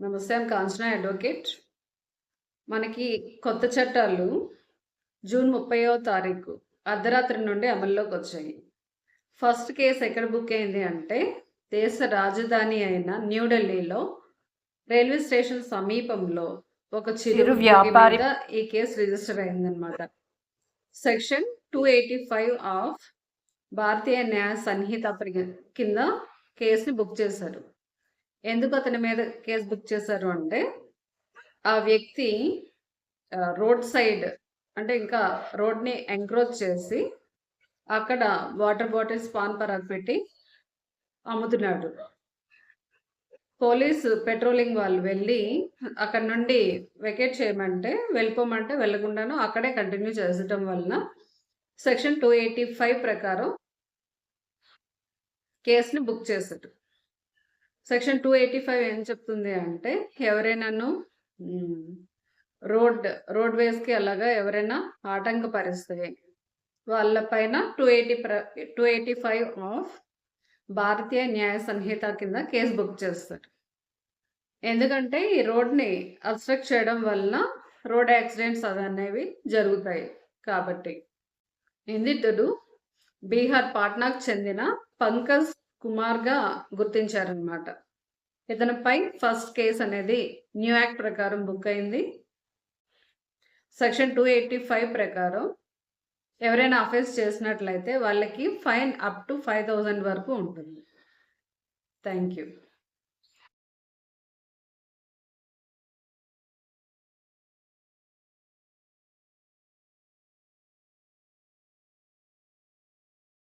నమస్తే కాంచనా అడ్వకేట్ మనకి కొత్త చట్టాలు జూన్ ముప్పైవ తారీఖు అర్ధరాత్రి నుండి అమల్లోకి వచ్చాయి. ఫస్ట్ కేసు ఎక్కడ బుక్ అయింది అంటే దేశ రాజధాని అయిన న్యూఢిల్లీలో రైల్వే స్టేషన్ సమీపంలో ఒక చిరు వ్యాపారి- ఈ కేసు రిజిస్టర్ అయిందనమాట section two eighty five of Bharatiya Nyaya Sanhita కింద కేసుని బుక్ చేశారు. ఎందుకు అతని మీద కేసు బుక్ చేశారు అంటే ఆ వ్యక్తి రోడ్ సైడ్ అంటే ఇంకా రోడ్ని ఎంక్రోచ్ చేసి అక్కడ వాటర్ బాటిల్స్ పాన్ పరాగ్ పెట్టి అమ్ముతున్నాడు. పోలీసు పెట్రోలింగ్ వాళ్ళు వెళ్ళి అక్కడ నుండి వెకేట్ చేయమంటే వెళ్ళిపోమంటే వెళ్ళకుండాను అక్కడే కంటిన్యూ చేసటం వలన సెక్షన్ టూ ఎయిటీ ఫైవ్ ప్రకారం కేసుని బుక్ చేశారు. సెక్షన్ టూ ఎయిటీ ఫైవ్ ఏం చెప్తుంది అంటే ఎవరైనాను రోడ్ రోడ్ వేస్కి అలాగా ఎవరైనా ఆటంకపరిస్తే వాళ్ళపైన టూ ఎయిటీ ప్ర two eighty five of Bharatiya Nyaya Sanhita కింద కేసు బుక్ చేస్తారు. ఎందుకంటే ఈ రోడ్ని అబ్స్ట్రక్ట్ చేయడం వలన రోడ్ యాక్సిడెంట్స్ అవి అనేవి జరుగుతాయి కాబట్టి. నిందితుడు బీహార్ పాట్నాకు చెందిన పంకజ్ కుమార్గా గుర్తించారనమాట ఇతనిపై ఫస్ట్ కేసు అనేది న్యూ యాక్ట్ ప్రకారం బుక్ అయింది. సెక్షన్ టూ ఎయిటీ ఫైవ్ ప్రకారం ఎవరైనా అఫెన్స్ చేసినట్లయితే వాళ్ళకి fine up to five thousand వరకు ఉంటుంది. Thank you.